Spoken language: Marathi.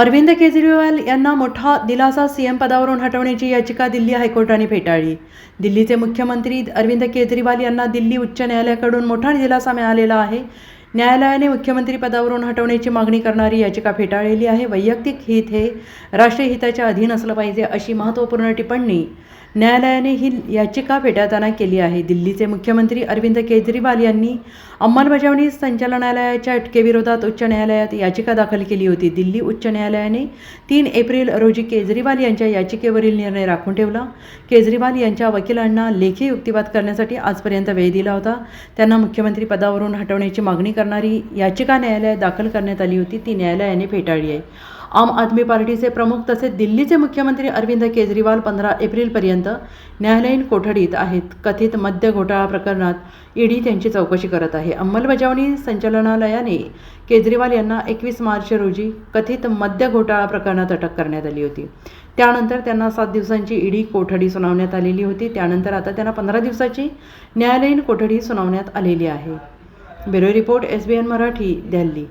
अरविंद केजरीवाल यांना मोठा दिलासा सीएम पदावरून हटवण्याची याचिका दिल्ली हायकोर्टाने फेटाळली. दिल्लीचे मुख्यमंत्री अरविंद केजरीवाल यांना दिल्ली उच्च न्यायालयाकडून मोठा दिलासा मिळालेला आहे. न्यायालयाने मुख्यमंत्री पदावरून हटवण्याची मागणी करणारी याचिका फेटाळलेली आहे. वैयक्तिक हित हे राष्ट्रीय हिताच्या अधीन असलं पाहिजे अशी महत्त्वपूर्ण टिप्पणी न्यायालयाने ही याचिका फेटाळताना केली आहे. दिल्लीचे मुख्यमंत्री अरविंद केजरीवाल यांनी अंमलबजावणी संचालनालयाच्या अटकेविरोधात उच्च न्यायालयात याचिका दाखल केली होती. दिल्ली उच्च न्यायालयाने तीन एप्रिल रोजी केजरीवाल यांच्या याचिकेवरील निर्णय राखून ठेवला. केजरीवाल यांच्या वकिलांना लेखी युक्तिवाद करण्यासाठी आजपर्यंत वेळ दिला होता. त्यांना मुख्यमंत्री पदावरून हटवण्याची मागणी करणारी याचिका न्यायालयात दाखल करण्यात आली होती. ती न्यायालयाने फेटाळली आहे. आम आदमी पार्टीचे प्रमुख तसेच दिल्लीचे मुख्यमंत्री अरविंद केजरीवाल पंधरा एप्रिलपर्यंत न्यायालयीन कोठडीत आहेत. कथित मद्य घोटाळा प्रकरणात ईडी त्यांची चौकशी करत आहे. अंमलबजावणी संचालनालयाने केजरीवाल यांना एकवीस मार्च रोजी कथित मद्य घोटाळा प्रकरणात अटक करण्यात आली होती. त्यानंतर त्यांना सात दिवसांची ईडी कोठडी सुनावण्यात आलेली होती. त्यानंतर आता त्यांना पंधरा दिवसाची न्यायालयीन कोठडी सुनावण्यात आलेली आहे. Bureau report S B N Marathi Delhi.